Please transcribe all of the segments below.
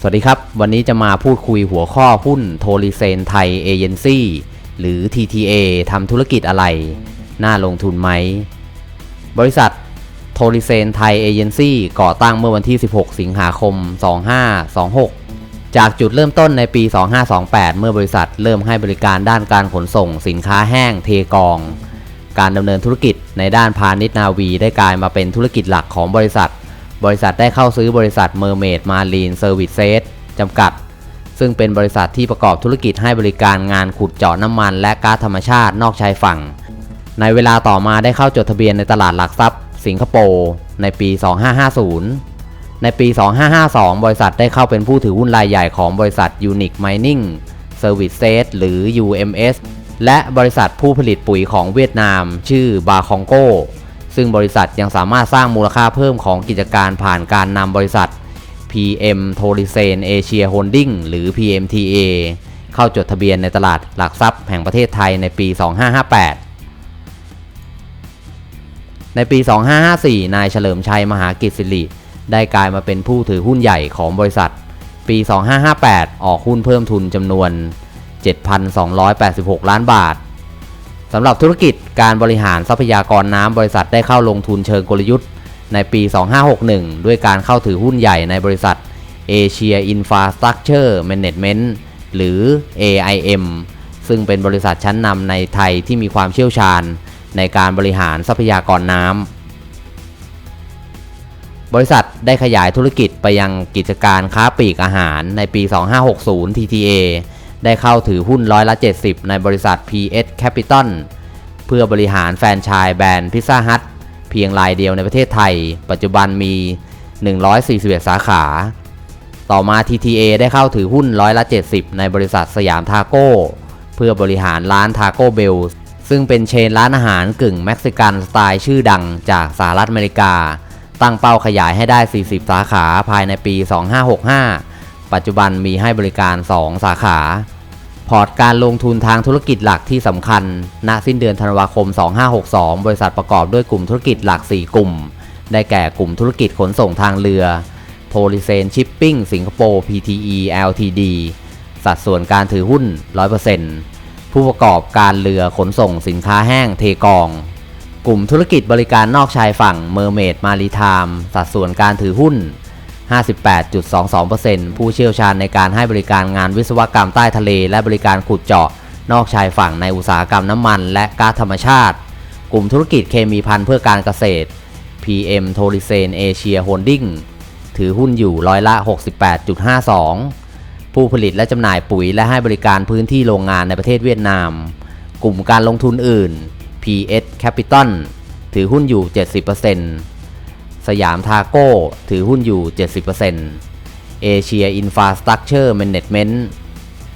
สวัสดีครับ วันนี้จะมาพูดคุยหัวข้อหุ้นโทลิเซนไทยเอเจนซี่หรือ TTA ทำธุรกิจอะไร น่าลงทุนไหม บริษัท โทลิเซนไทยเอเจนซี่ก่อตั้งเมื่อวันที่ 16 สิงหาคม 2526 จากจุดเริ่มต้นในปี 2528 เมื่อบริษัทเริ่มให้บริการด้านการขนส่งสินค้าแห้งเทกอง การดำเนินธุรกิจในด้านพาณิชย์นาวีได้กลายมาเป็นธุรกิจหลักของบริษัท บริษัทได้เข้าซื้อบริษัท Mermaid Marine Services จำกัด ซึ่งเป็นบริษัทที่ประกอบธุรกิจให้บริการงานขุดเจาะน้ำมัน และก๊าซธรรมชาตินอกชายฝั่ง ในเวลาต่อมาได้เข้าจดทะเบียนในตลาดหลักทรัพย์ สิงคโปร์ในปี 2550 ในปี 2552 บริษัทได้เข้าเป็นผู้ถือหุ้นรายใหญ่ของบริษัท Unique Mining Services หรือ UMS และบริษัทผู้ผลิตปุ๋ยของเวียดนาม ชื่อบาคองโกซึ่งบริษัทยังสามารถสร้างมูลค่าเพิ่มของกิจการผ่านการนำบริษัท PM t o r i s e n Asia Holding หรือ PMTA เข้าจดทะเบียนในตลาดหลักทรัพย์แห่งประเทศไทยในปี 2558 ในปี 2554 นายเฉลิมชัยมหากิจสิริได้กลายมาเป็นผู้ถือหุ้นใหญ่ของบริษัท ปี 2558 ออกหุ้นเพิ่มทุนจำนวน 7,286 ล้านบาทสำหรับธุรกิจการบริหารทรัพยากรน้ำบริษัทได้เข้าลงทุนเชิงกลยุทธ์ ในปี 2561 ด้วยการเข้าถือหุ้นใหญ่ในบริษัท Asia Infrastructure Management หรือ AIM ซึ่งเป็นบริษัทชั้นนำในไทยที่มีความเชี่ยวชาญ ในการบริหารทรัพยากรน้ำ บริษัทได้ขยายธุรกิจไปยังกิจการค้าปลีกอาหารในปี 2560 TTA ได้เข้าถือหุ้นร้อยละ 70 ในบริษัท PS Capital เพื่อบริหารแฟรนไชส์แบรนด์พิซซ่าฮัทเพียงรายเดียวในประเทศไทย ปัจจุบันมี 141 สาขา ต่อมา TTA ได้เข้าถือหุ้นร้อยละ 70 ในบริษัทสยามทาโก้ เพื่อบริหารร้านทาโก้เบล ซึ่งเป็นเชนร้านอาหารกึ่งเม็กซิกันสไตล์ชื่อดังจากสหรัฐอเมริกา ตั้งเป้าขยายให้ได้ 40 สาขาภายในปี 2565 ปัจจุบันมีให้บริการ 2 สาขา พอร์ตการลงทุนทางธุรกิจหลักที่สำคัญ ณ สิ้นเดือนธันวาคม 2562 บริษัทประกอบด้วยกลุ่มธุรกิจหลัก 4 กลุ่ม ได้แก่กลุ่มธุรกิจขนส่งทางเรือโทริเซนชิปปิ้งสิงคโปร์ PTE Ltd สัดส่วนการถือหุ้น 100% ผู้ประกอบการเรือขนส่งสินค้าแห้งเทกอง กลุ่มธุรกิจบริการนอกชายฝั่ง Mermaid Maritime สัดส่วนการถือหุ้น 58.22%ผู้เชี่ยวชาญในการให้บริการงานวิศวกรรมใต้ทะเล และบริการขุดเจาะ นอกชายฝั่งในอุตสาหกรรมน้ำมัน และก๊าซธรรมชาติ กลุ่มธุรกิจเคมีภัณฑ์เพื่อการเกษตร PM t o r i s e n Asia Holding ถือหุ้นอยู่ร้อยละ 68.52 ผู้ผลิตและจำหน่ายปุ๋ยและให้บริการพื้นที่โรงงานในประเทศเวียดนาม กลุ่มการลงทุนอื่น PS Capital ถือหุ้นอยู่ 70%สยามทาโก้ ถือหุ้นอยู่ 70% Asia Infrastructure Management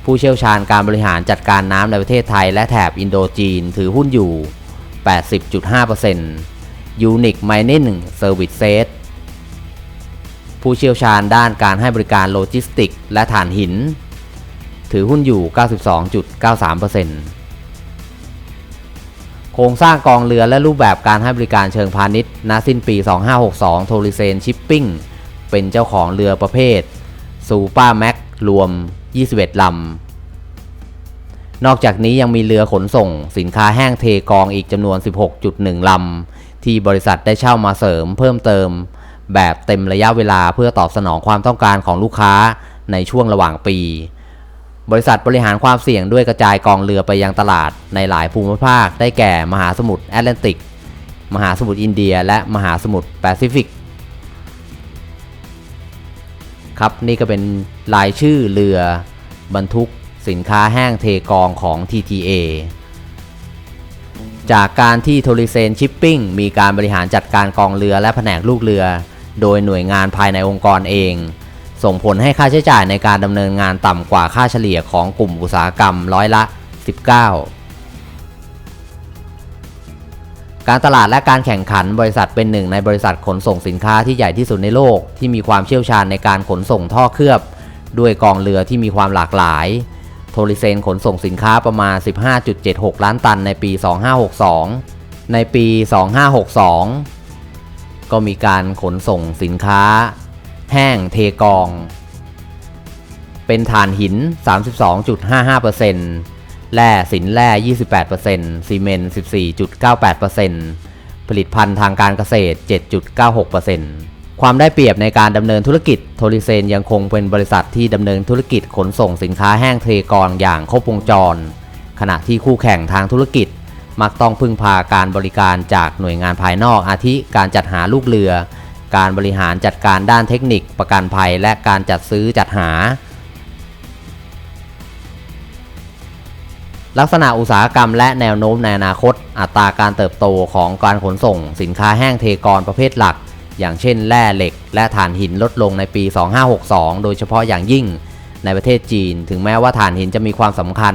ผู้เชี่ยวชาญการบริหารจัดการน้ำในประเทศไทยและแถบอินโดจีน ถือหุ้นอยู่ 80.5% Unique Mining Services ผู้เชี่ยวชาญด้านการให้บริการโลจิสติกส์และถ่านหิน ถือหุ้นอยู่ 92.93%โครงสร้างกองเรือและรูปแบบการให้บริการเชิงพาณิชย์ณสิ้นปี 2562 โทริเซนชิปปิ้งเป็นเจ้าของเรือประเภทซูเปอร์แม็กรวม 21 ลำ นอกจากนี้ยังมีเรือขนส่งสินค้าแห้งเทกองอีกจำนวน 16.1 ลำ ที่บริษัทได้เช่ามาเสริมเพิ่มเติม แบบเต็มระยะเวลาเพื่อตอบสนองความต้องการของลูกค้าในช่วงระหว่างปี บริษัทบริหารความเสี่ยงด้วยกระจายกองเรือไปยังตลาดในหลายภูมิภาค ได้แก่มหาสมุทรแอตแลนติก มหาสมุทรอินเดีย และมหาสมุทรแปซิฟิก ครับนี่ก็เป็นรายชื่อเรือบรรทุกสินค้าแห้งเทกองของ TTA จากการที่โทริเซนชิปปิ้งมีการบริหารจัดการกองเรือและแผนกลูกเรือ โดยหน่วยงานภายในองค์กรเอง ส่งผลให้ค่าใช้จ่ายในการดำเนินงานต่ำกว่าค่าเฉลี่ยของกลุ่มอุตสาหกรรมร้อยละ 19 การตลาดและการแข่งขันบริษัทเป็นหนึ่งในบริษัทขนส่งสินค้าที่ใหญ่ที่สุดในโลก ที่มีความเชี่ยวชาญในการขนส่งท่อเคลือบ ด้วยกองเรือที่มีความหลากหลาย โทริเซนขนส่งสินค้าประมาณ 15.76 ล้านตันในปี 2562 ในปี 2562 ก็มีการขนส่งสินค้า แห้งเทกอง เป็นถ่านหิน 32.55%แร่สินแร่ 28%ซีเมนต์ 14.98%ผลิตภัณฑ์ทางการเกษตร 7.96%ความได้เปรียบในการดำเนินธุรกิจโทริเซนยังคงเป็นบริษัทที่ดำเนินธุรกิจขนส่งสินค้าแห้งเทกรอย่างครบวงจร ขณะที่คู่แข่งทางธุรกิจ มักต้องพึ่งพาการบริการจากหน่วยงานภายนอกอาทิการจัดหาลูกเรือ การบริหารจัดการด้านเทคนิคประกันภัย และการจัดซื้อจัดหา ลักษณะอุตสาหกรรมและแนวโน้มในอนาคต อัตราการเติบโตของการขนส่ง สินค้าแห้งเทกรประเภทหลัก อย่างเช่นแร่เหล็ก และถ่านหินลดลงในปี 2562 โดยเฉพาะอย่างยิ่งในประเทศจีน ถึงแม้ว่าถ่านหินจะมีความสำคัญ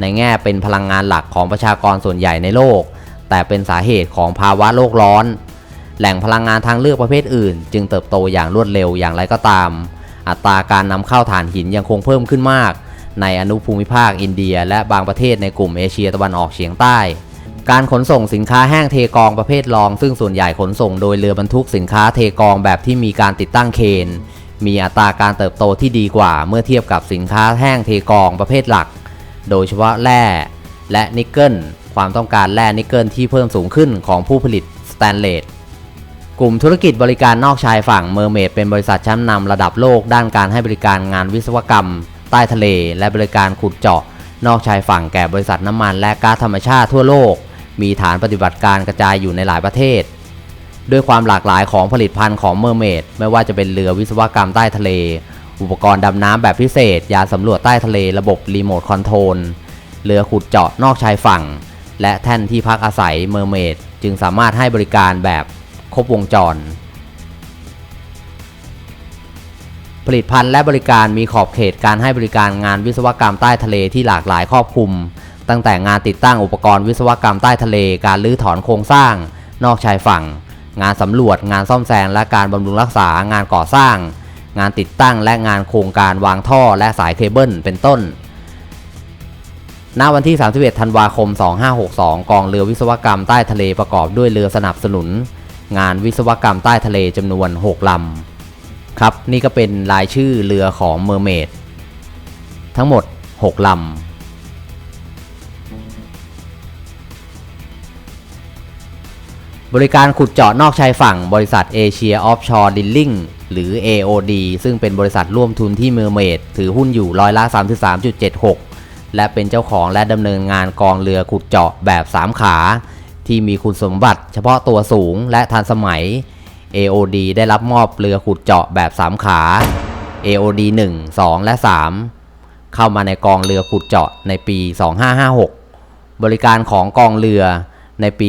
ในแง่เป็นพลังงานหลักของประชากรส่วนใหญ่ในโลก แต่เป็นสาเหตุของภาวะโลกร้อน แหล่งพลังงานทางเลือกประเภทอื่น จึงเติบโตอย่างรวดเร็วอย่างไรก็ตาม อัตราการนำเข้าถ่านหินยังคงเพิ่มขึ้นมาก ในอนุภูมิภาคอินเดีย และบางประเทศในกลุ่มเอเชียตะวันออกเฉียงใต้ การขนส่งสินค้าแห้งเทกองประเภทรอง ซึ่งส่วนใหญ่ขนส่งโดยเรือบรรทุกสินค้าเทกองแบบที่มีการติดตั้งเคนมีอัตราการเติบโตที่ดีกว่าเมื่อเทียบกับสินค้าแห้งเทกองประเภทหลัก โดยเฉพาะแร่และนิกเกิลความต้องการแร่นิกเกิลที่เพิ่มสูงขึ้นของผู้ผลิตสแตนเลสกลุ่มธุรกิจบริการนอกชายฝั่งเมอร์เมดเป็นบริษัทชั้นนำระดับโลกด้านการให้บริการงานวิศวกรรม ใต้ทะเล และบริการขุดเจาะ นอกชายฝั่งแก่บริษัทน้ำมันและก๊าซธรรมชาติทั่วโลก มีฐานปฏิบัติการกระจายอยู่ในหลายประเทศ ด้วยความหลากหลายของผลิตภัณฑ์ของเมอร์เมดไม่ว่าจะเป็นเรือวิศวกรรมใต้ทะเล อุปกรณ์ดำน้ำแบบพิเศษ ยานสำรวจใต้ทะเลระบบรีโมทคอนโทรลเรือขุดเจาะนอกชายฝั่ง และแท่นที่พักอาศัยเมอร์เมดจึงสามารถให้บริการแบบครบวงจร ผลิตภัณฑ์และบริการมีขอบเขตการให้บริการงานวิศวกรรมใต้ทะเลที่หลากหลายครอบคลุม ตั้งแต่งานติดตั้งอุปกรณ์วิศวกรรมใต้ทะเล การรื้อถอนโครงสร้าง นอกชายฝั่ง งานสำรวจ งานซ่อมแซมและการบำรุงรักษางานก่อสร้าง งานติดตั้งและงานโครงการวางท่อและสายเคเบิลเป็นต้น ณ วันที่ 31 ธันวาคม 2562 กองเรือวิศวกรรมใต้ทะเลประกอบด้วยเรือสนับสนุน งานวิศวกรรมใต้ทะเลจำนวน 6 ลำ ครับ นี่ก็เป็นรายชื่อเรือของเมอร์เมดทั้งหมด 6 ลำบริการขุดเจาะนอกชายฝั่งบริษัทเอเชียออฟชอร์ดิลลิง หรือ AOD ซึ่งเป็นบริษัทร่วมทุนที่เมอร์เมดถือหุ้นอยู่ร้อยละ 33.76 และเป็นเจ้าของและดำเนินงานกองเรือขุดเจาะแบบ 3 ขา ที่มีคุณสมบัติเฉพาะตัวสูงและทันสมัย AOD ได้รับมอบเรือขุดเจาะแบบ 3 ขา AOD 1 2 และ 3 เข้ามาในกองเรือขุดเจาะในปี 2556 บริการของกองเรือ ในปี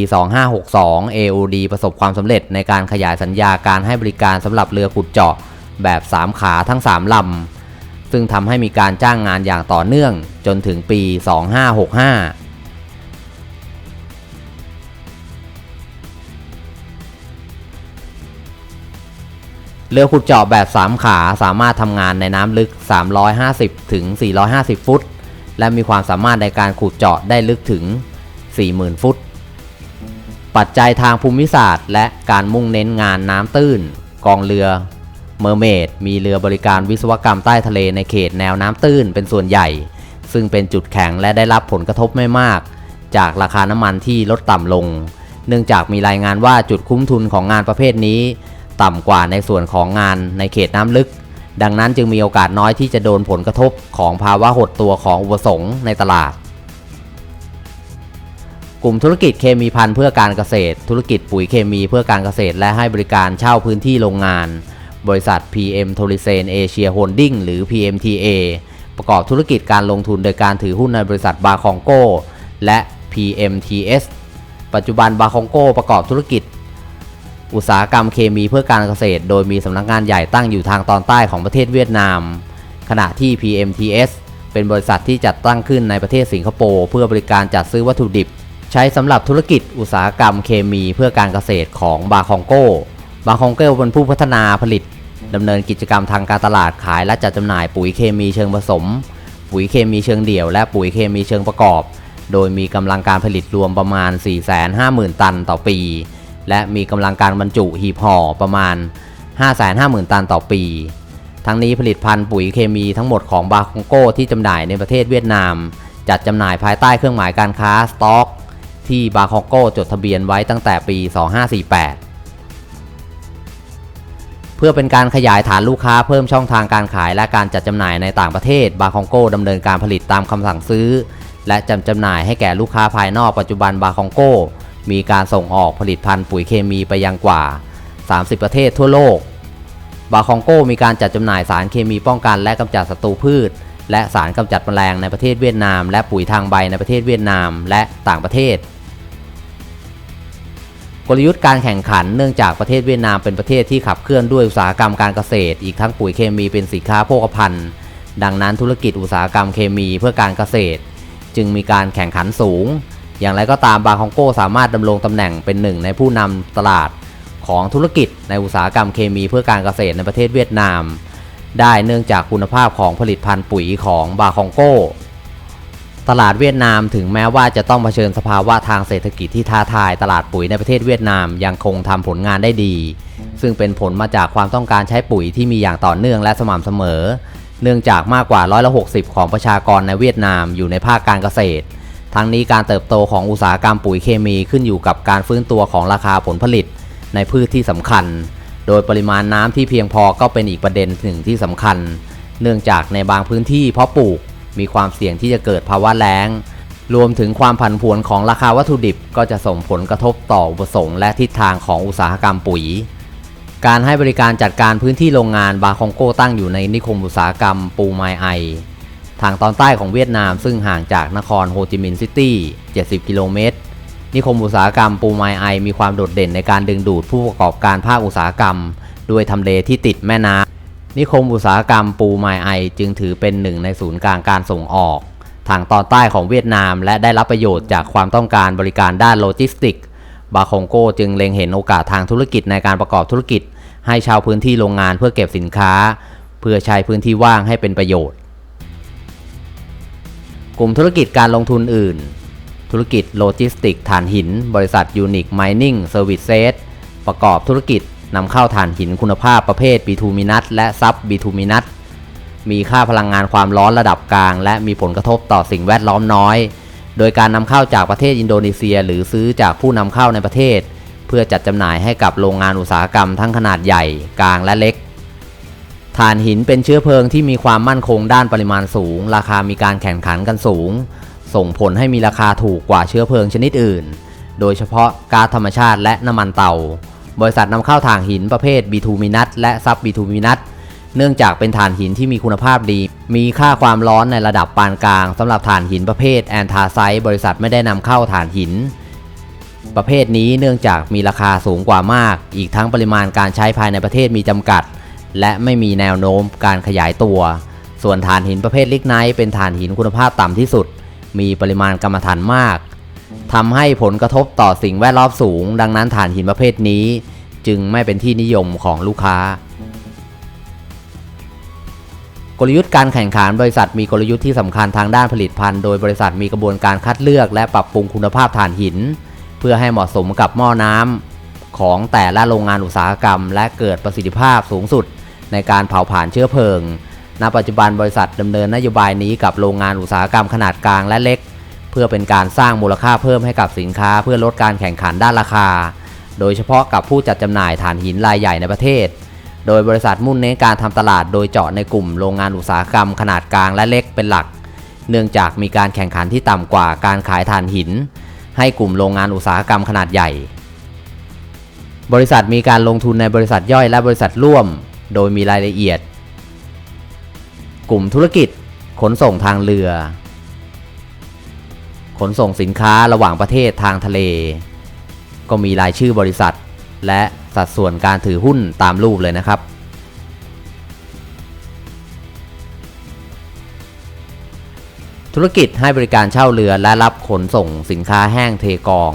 2562 AOD ประสบความสำเร็จในการขยายสัญญาการให้บริการสำหรับเรือขุดเจาะแบบ 3 ขาทั้ง 3 ลำ ซึ่งทำให้มีการจ้างงานอย่างต่อเนื่องจนถึงปี 2565เรือขุดเจาะแบบ 3 ขาสามารถทำงานในน้ำลึก 350 ถึง 450 ฟุต และมีความสามารถในการขุดเจาะได้ลึกถึง 40,000 ฟุต ปัจจัยทางภูมิศาสตร์ และการมุ่งเน้นงานน้ำตื้น กองเรือเมอร์เมดมีเรือบริการวิศวกรรมใต้ทะเลในเขตแนวน้ำตื้นเป็นส่วนใหญ่ ซึ่งเป็นจุดแข็งและได้รับผลกระทบไม่มาก จากราคาน้ำมันที่ลดต่ำลง เนื่องจากมีรายงานว่าจุดคุ้มทุนของงานประเภทนี้ ต่ำกว่าในส่วนของงานในเขตน้ำลึก ดังนั้นจึงมีโอกาสน้อยที่จะโดนผลกระทบของภาวะหดตัวของอุปสงค์ในตลาด กลุ่มธุรกิจเคมีพันธุ์เพื่อการเกษตร ธุรกิจปุ๋ยเคมีเพื่อการเกษตร และให้บริการเช่าพื้นที่โรงงาน บริษัท PM t o l i s e n Asia Holding หรือ PMTA ประกอบธุรกิจการลงทุนโดยการถือหุ้นในบริษัทบาคองโกและ PMTS ปัจจุบันบาคองโกประกอบธุรกิจ อุตสาหกรรมเคมีเพื่อการเกษตร โดยมีสำนักงานใหญ่ตั้งอยู่ทางตอนใต้ของประเทศเวียดนาม ขณะที่ PMTS เป็นบริษัทที่จัดตั้งขึ้นในประเทศสิงคโปร์เพื่อบริการจัดซื้อวัตถุดิบ ใช้สำหรับธุรกิจอุตสาหกรรมเคมีเพื่อการเกษตรของบาคองโก บาคองโกเป็นผู้พัฒนาผลิตดำเนินกิจกรรมทางการตลาดขายและจัดจำหน่ายปุ๋ยเคมีเชิงผสม ปุ๋ยเคมีเชิงเดี่ยว และปุ๋ยเคมีเชิงประกอบ โดยมีกำลังการผลิตรวมประมาณ 450,000 ตันต่อปี และมีกำลังการบรรจุหีบห่อประมาณ 550,000 ตันต่อปี ทั้งนี้ผลิตภัณฑ์ปุ๋ยเคมีทั้งหมดของบาคองโกที่จำหน่ายในประเทศเวียดนาม จัดจำหน่ายภายใต้เครื่องหมายการค้าสต็อก ที่บาคองโกจดทะเบียนไว้ตั้งแต่ปี 2548 เพื่อเป็นการขยายฐานลูกค้าเพิ่มช่องทางการขายและการจัดจำหน่ายในต่างประเทศ บาคองโกดำเนินการผลิตตามคำสั่งซื้อ และจำจำหน่ายให้แก่ลูกค้าภายนอกปัจจุบันบาคองโกมีการส่งออกผลิตภัณฑ์ปุ๋ยเคมีไปยังกว่า 30 ประเทศทั่วโลก บาคองโกมีการจัดจำหน่ายสารเคมีป้องกันและกำจัดศัตรูพืช และสารกำจัดแมลงในประเทศเวียดนาม และปุ๋ยทางใบในประเทศเวียดนามและต่างประเทศ กลยุทธ์การแข่งขันเนื่องจากประเทศเวียดนามเป็นประเทศที่ขับเคลื่อนด้วยอุตสาหกรรมการเกษตร อีกทั้งปุ๋ยเคมีเป็นสินค้าโภคภัณฑ์ ดังนั้นธุรกิจอุตสาหกรรมเคมีเพื่อการเกษตร จึงมีการแข่งขันสูง อย่างไรก็ตามบาคองโกสามารถดำรงตำแหน่งเป็นหนึ่งในผู้นำตลาดของธุรกิจในอุตสาหกรรมเคมีเพื่อการเกษตรในประเทศเวียดนาม ได้เนื่องจากคุณภาพของผลิตภัณฑ์ปุ๋ยของบาคองโกตลาดเวียดนามถึงแม้ว่าจะต้องเผชิญสภาวะทางเศรษฐกิจที่ท้าทาย ตลาดปุ๋ยในประเทศเวียดนามยังคงทำผลงานได้ดี ซึ่งเป็นผลมาจากความต้องการใช้ปุ๋ยที่มีอย่างต่อเนื่องและสม่ำเสมอ เนื่องจากมากกว่าร้อยละ60 ของประชากรในเวียดนามอยู่ในภาคการเกษตร ทั้งนี้การเติบโตของอุตสาหกรรมปุ๋ยเคมีขึ้นอยู่กับการฟื้นตัวของราคาผลผลิตในพืชที่สำคัญ โดยปริมาณน้ำที่เพียงพอก็เป็นอีกประเด็นหนึ่งที่สำคัญ เนื่องจากในบางพื้นที่เพาะปลูกมีความเสี่ยงที่จะเกิดภาวะแล้ง รวมถึงความผันผวนของราคาวัตถุดิบ ก็จะส่งผลกระทบต่ออุปสงค์และทิศทางของอุตสาหกรรมปุ๋ย การให้บริการจัดการพื้นที่โรงงานบาคองโกตั้งอยู่ในนิคมอุตสาหกรรมปูไมไอ ทางตอนใต้ของเวียดนามซึ่งห่างจากนครโฮจิมินห์ซิตี้ 70 กิโลเมตร นิคมอุตสาหกรรมปูไมไอมีความโดดเด่นในการดึงดูดผู้ประกอบการภาคอุตสาหกรรม ด้วยทำเลที่ติดแม่น้ำนิคมอุตสาหกรรมปูไมไอจึงถือเป็นหนึ่งในศูนย์กลางการส่งออก ทางตอนใต้ของเวียดนาม และได้รับประโยชน์จากความต้องการบริการด้านโลจิสติกส์บาคองโกจึงเล็งเห็นโอกาสทางธุรกิจในการประกอบธุรกิจ ให้ชาวพื้นที่โรงงานเพื่อเก็บสินค้า เพื่อใช้พื้นที่ว่างให้เป็นประโยชน์ กลุ่มธุรกิจการลงทุนอื่น ธุรกิจโลจิสติกถ่านหิน บริษัทยูนิคไมนิ่งเซอร์วิสเซสประกอบธุรกิจนำเข้าถ่านหินคุณภาพประเภทบิทูมินัสและซับบิทูมินัสมีค่าพลังงานความร้อนระดับกลาง และมีผลกระทบต่อสิ่งแวดล้อมน้อย โดยการนำเข้าจากประเทศอินโดนีเซีย หรือซื้อจากผู้นำเข้าในประเทศ เพื่อจัดจำหน่ายให้กับโรงงานอุตสาหกรรมทั้งขนาดใหญ่กลางและเล็กถ่านหินเป็นเชื้อเพลิงที่มีความมั่นคงด้านปริมาณสูง ราคามีการแข่งขันกันสูง ส่งผลให้มีราคาถูกกว่าเชื้อเพลิงชนิดอื่น โดยเฉพาะก๊าซธรรมชาติและน้ำมันเตา บริษัทนำเข้าถ่านหินประเภทบิทูมินัสและซับบิทูมินัสเนื่องจากเป็นถ่านหินที่มีคุณภาพดี มีค่าความร้อนในระดับปานกลางสำหรับถ่านหินประเภทแอนทาไซต์บริษัทไม่ได้นำเข้าถ่านหิน ประเภทนี้เนื่องจากมีราคาสูงกว่ามาก อีกทั้งปริมาณการใช้ภายในประเทศมีจำกัด และไม่มีแนวโน้มการขยายตัว ส่วนถ่านหินประเภทลิกไนท์เป็นถ่านหินคุณภาพต่ำที่สุด มีปริมาณกรรมฐานมากทำให้ผลกระทบต่อสิ่งแวดล้อมสูง ดังนั้นถ่านหินประเภทนี้ จึงไม่เป็นที่นิยมของลูกค้า กลยุทธ์การแข่งขันบริษัทมีกลยุทธ์ที่สำคัญทางด้านผลิตภัณฑ์โดยบริษัทมีกระบวนการคัดเลือกและปรับปรุงคุณภาพถ่านหิน เพื่อให้เหมาะสมกับหม้อน้ำของแต่ละโรงงานอุตสาหกรรม และเกิดประสิทธิภาพสูงสุด ในการเผาผลาญเชื้อเพลิง ณ ปัจจุบันบริษัทดำเนินนโยบายนี้กับโรงงานอุตสาหกรรมขนาดกลางและเล็ก เพื่อเป็นการสร้างมูลค่าเพิ่มให้กับสินค้าเพื่อลดการแข่งขันด้านราคา โดยเฉพาะกับผู้จัดจำหน่ายถ่านหินรายใหญ่ในประเทศ โดยบริษัทมุ่งเน้นการทำตลาดโดยเจาะในกลุ่มโรงงานอุตสาหกรรมขนาดกลางและเล็กเป็นหลัก เนื่องจากมีการแข่งขันที่ต่ำกว่าการขายถ่านหิน ให้กลุ่มโรงงานอุตสาหกรรมขนาดใหญ่ บริษัทมีการลงทุนในบริษัทย่อยและบริษัทร่วม โดยมีรายละเอียด กลุ่มธุรกิจ ขนส่งทางเรือ ขนส่งสินค้าระหว่างประเทศทางทะเล ก็มีรายชื่อบริษัท และสัดส่วนการถือหุ้นตามรูปเลยนะครับ ธุรกิจให้บริการเช่าเรือและรับขนส่งสินค้าแห้งเทกอง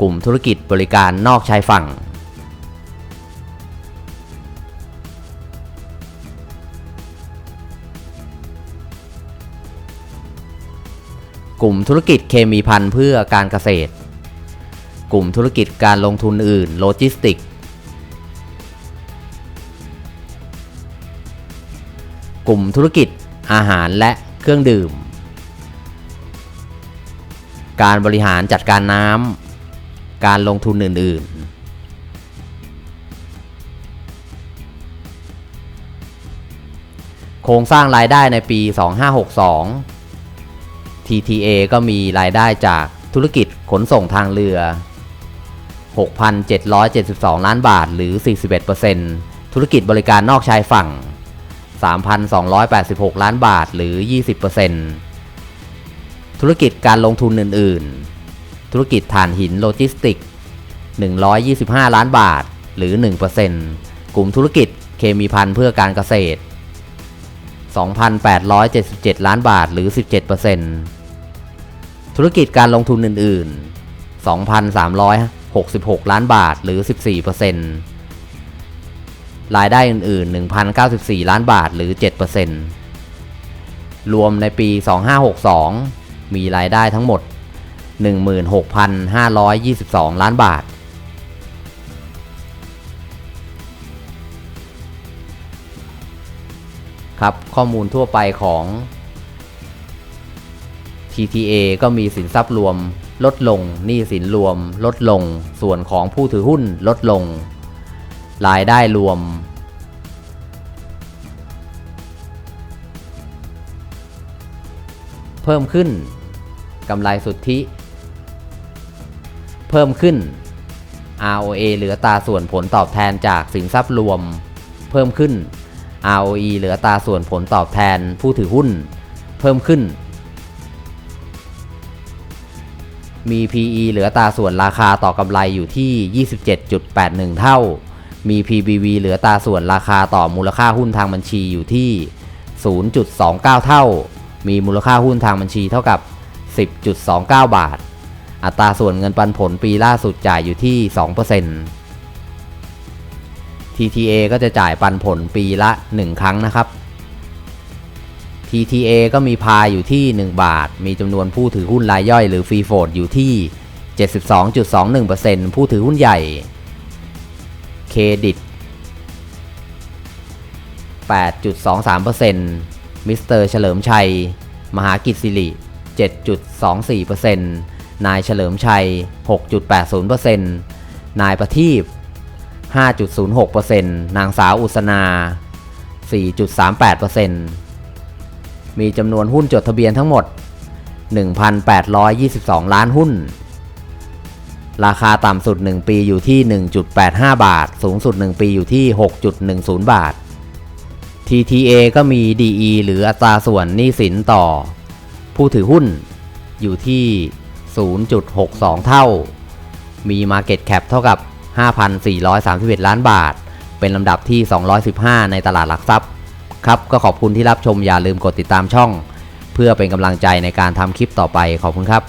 กลุ่มธุรกิจบริการนอกชายฝั่ง กลุ่มธุรกิจเคมีพันธุ์เพื่อการเกษตร กลุ่มธุรกิจการลงทุนอื่นโลจิสติก กลุ่มธุรกิจอาหารและเครื่องดื่ม การบริหารจัดการน้ำ การลงทุนอื่น ๆโครงสร้างรายได้ในปี 2562 TTA ก็มีรายได้จากธุรกิจขนส่งทางเรือ 6,772 ล้านบาทหรือ 41%ธุรกิจบริการนอกชายฝั่ง 3,286 ล้านบาทหรือ 20%ธุรกิจการลงทุนอื่น ๆ ธุรกิจถ่านหินโลจิสติก 125 ล้านบาทหรือ 1%กลุ่มธุรกิจเคมีพันเพื่อการเกษตร 2,877 ล้านบาทหรือ 17% ธุรกิจการลงทุนอื่น ๆ 2,366 ล้านบาทหรือ 14%รายได้อื่น ๆ 1,094 ล้านบาทหรือ 7%รวมในปี 2562 มีรายได้ทั้งหมด 16,522 ล้านบาท ครับข้อมูลทั่วไปของ TTA ก็มีสินทรัพย์รวมลดลงหนี้สินรวมลดลง ส่วนของผู้ถือหุ้นลดลง รายได้รวม เพิ่มขึ้นกำไรสุทธิ เพิ่มขึ้น ROA เหลือตาส่วนผลตอบแทนจากสินทรัพย์รวม เพิ่มขึ้น ROE เหลือตาส่วนผลตอบแทนผู้ถือหุ้น เพิ่มขึ้น มี PE เหลือตาส่วนราคาต่อกำไรอยู่ที่ 27.81 เท่า มี PBV เหลือตาส่วนราคาต่อมูลค่าหุ้นทางบัญชีอยู่ที่ 0.29 เท่า มีมูลค่าหุ้นทางบัญชีเท่ากับ 10.29 บาท อัตราส่วนเงินปันผลปีล่าสุดจ่ายอยู่ที่ 2% TTA ก็จะจ่ายปันผลปีละ 1 ครั้งนะครับ TTA ก็มีพายอยู่ที่ 1 บาท มีจำนวนผู้ถือหุ้นรายย่อยหรือฟรีโฟดอยู่ที่ 72.21%ผู้ถือหุ้นใหญ่ เครดิต 8.23%มิสเตอร์เฉลิมชัย มหากิจสิริ 7.24%นายเฉลิมชัย 6.80%นายประทีป5.06%นางสาวอุสนา 4.38% มีจำนวนหุ้นจดทะเบียนทั้งหมด 1,822 ล้านหุ้น ราคาต่ำสุด 1 ปีอยู่ที่ 1.85 บาท สูงสุด 1 ปีอยู่ที่ 6.10 บาท TTA ก็มี DE หรืออัตราส่วนหนี้สินต่อ ผู้ถือหุ้นอยู่ที่ 0.62 เท่า มี Market Cap เท่ากับ 5,431 ล้านบาท เป็นลำดับที่ 215 ในตลาดหลักทรัพย์ ครับก็ขอบคุณที่รับชมอย่าลืมกดติดตามช่อง เพื่อเป็นกำลังใจในการทำคลิปต่อไปขอบคุณครับ